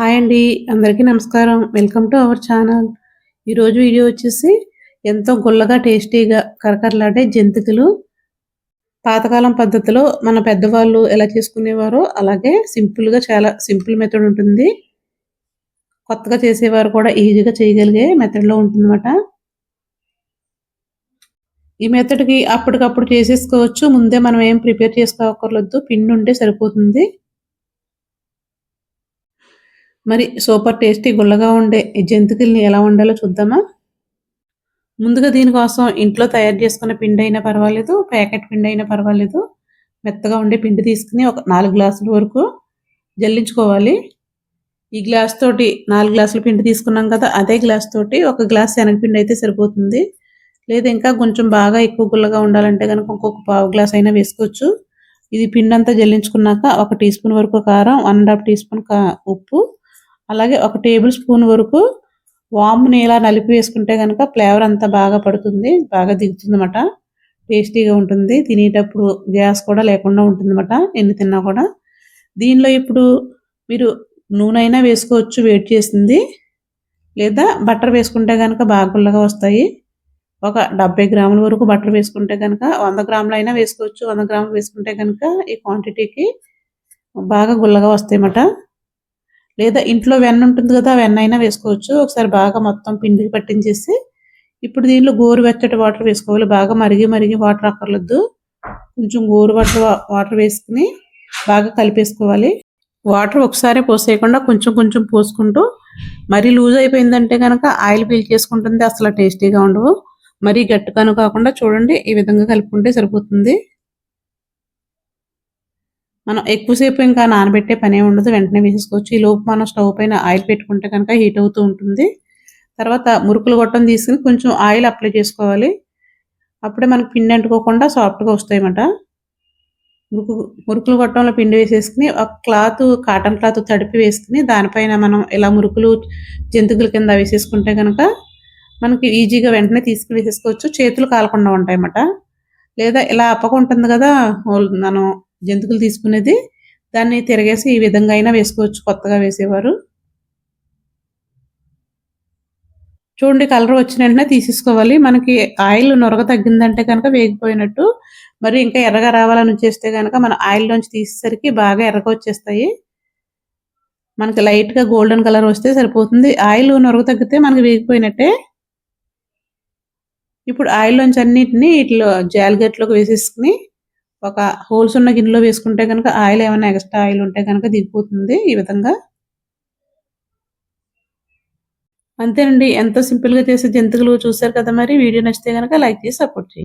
Hi అండి అందరికీ నమస్కారం. Welcome to our channel. ఈరోజు వీడియో వచ్చేసి ఎంతో గుల్లగా టేస్టీగా కరకరలాడే జంతికలు. పాతకాలం పద్ధతిలో మన పెద్దవాళ్ళు ఎలా చేసుకునేవారో అలాగే సింపుల్గా చాలా సింపుల్ మెథడ్ ఉంటుంది. కొత్తగా చేసేవారు కూడా ఈజీగా చేయగలిగే మెథడ్లో ఉంటుందన్నమాట. ఈ మెథడ్కి అప్పటికప్పుడు చేసేసుకోవచ్చు. ముందే మనం ఏం ప్రిపేర్ చేసుకోకర్లేదు. పిండి ఉంటే సరిపోతుంది. మరి సూపర్ టేస్టీ గుల్లగా ఉండే ఈ జంతికల్ని ఎలా వండాలో చూద్దామా? ముందుగా దీనికోసం ఇంట్లో తయారు చేసుకున్న పిండి అయినా పర్వాలేదు ప్యాకెట్ పిండి అయినా పర్వాలేదు. మెత్తగా ఉండే పిండి తీసుకుని ఒక నాలుగు గ్లాసుల వరకు జల్లించుకోవాలి. ఈ గ్లాస్ తోటి నాలుగు గ్లాసుల పిండి తీసుకున్నాం కదా అదే గ్లాస్ తోటి ఒక గ్లాస్ శనగపిండి అయితే సరిపోతుంది. లేదా ఇంకా కొంచెం బాగా ఎక్కువ గుల్లగా ఉండాలంటే కనుక ఇంకొక పావు గ్లాస్ అయినా వేసుకోవచ్చు. ఇది పిండి అంతా జల్లించుకున్నాక ఒక టీ స్పూన్ వరకు కారం one and half teaspoon ఉప్పు అలాగే ఒక టేబుల్ స్పూన్ వరకు వామ్ని ఇలా నలిపి వేసుకుంటే కనుక ఫ్లేవర్ అంతా బాగా పడుతుంది బాగా దిగుతుంది అన్నమాట టేస్టీగా ఉంటుంది. తినేటప్పుడు గ్యాస్ కూడా లేకుండా ఉంటుంది అన్నమాట ఎన్ని తిన్నా కూడా. దీనిలో ఇప్పుడు మీరు నూనె అయినా వేసుకోవచ్చు వేడి చేసింది. లేదా బటర్ వేసుకుంటే కనుక బాగా గుల్లగా వస్తాయి. ఒక డెబ్బై గ్రాముల వరకు బటర్ వేసుకుంటే కనుక వంద గ్రాములు అయినా వేసుకోవచ్చు. వంద గ్రాములు వేసుకుంటే కనుక ఈ క్వాంటిటీకి బాగా గుల్లగా వస్తాయి అన్నమాట లేదా ఇంట్లో వెన్న ఉంటుంది కదా వెన్న అయినా వేసుకోవచ్చు. ఒకసారి బాగా మొత్తం పిండికి పట్టించేసి ఇప్పుడు దీనిలో గోరువెచ్చటి వాటర్ వేసుకోవాలి. బాగా మరిగి మరిగి వాటర్ అక్కర్లేదు కొంచెం గోరు వాటర్ వాటర్ వేసుకుని బాగా కలిపేసుకోవాలి. వాటర్ ఒకసారి పోసేయకుండా కొంచెం కొంచెం పోసుకుంటూ మరీ లూజ్ అయిపోయిందంటే కనుక ఆయిల్ పీల్ చేసుకుంటుంది అసలు టేస్టీగా ఉండవు. మరీ గట్టిగాను కాకుండా చూడండి ఈ విధంగా కలుపుకుంటే సరిపోతుంది. మనం ఎక్కువసేపు ఇంకా నానబెట్టే పనే ఉండదు వెంటనే వేసేసుకోవచ్చు. ఈ లోపు మనం స్టవ్ పైన ఆయిల్ పెట్టుకుంటే కనుక హీట్ అవుతూ ఉంటుంది. తర్వాత మురుకులు గొట్టం తీసుకుని కొంచెం ఆయిల్ అప్లై చేసుకోవాలి. అప్పుడే మనకు పిండి అంటుకోకుండా సాఫ్ట్గా వస్తాయన్నమాట. మురుకు మురుకులు గొట్టంలో పిండి వేసేసుకుని ఒక క్లాత్ కాటన్ క్లాత్ తడిపి వేసుకుని దానిపైన మనం ఇలా మురుకులు జంతుకుల కింద వేసేసుకుంటే కనుక మనకి ఈజీగా వెంటనే తీసుకుని వేసేసుకోవచ్చు. చేతులు కాలకుండా ఉంటాయన్నమాట. లేదా ఇలా అప్పకుంటుంది కదా మనం జంతువులు తీసుకునేది. దాన్ని తిరగేసి ఈ విధంగా అయినా వేసుకోవచ్చు కొత్తగా వేసేవారు. చూడండి కలర్ వచ్చిన వెంటనే తీసేసుకోవాలి. మనకి ఆయిల్ నొరగ తగ్గిందంటే కనుక వేగిపోయినట్టు మరి ఇంకా ఎర్రగా రావాలని చేస్తే కనుక మన ఆయిల్లోంచి తీసేసరికి బాగా ఎర్రగా వచ్చేస్తాయి. మనకి లైట్గా గోల్డెన్ కలర్ వస్తే సరిపోతుంది. ఆయిల్ నొరగ తగ్గితే మనకి వేగిపోయినట్టే. ఇప్పుడు ఆయిల్ నుంచి అన్నిటిని ఇట్లా జాలిగట్లోకి వేసేసుకుని ఒక హోల్స్ ఉన్న గిన్నెలో వేసుకుంటే కనుక ఆయిల్ ఏమైనా ఎక్స్ట్రా ఆయిల్ ఉంటే కనుక దిగిపోతుంది ఈ విధంగా. అంతేనండి ఎంతో సింపుల్గా చేసే జంతువులు చూసారు కదా మరి. వీడియో నచ్చితే కనుక లైక్ చేసి సపోర్ట్ చేయండి.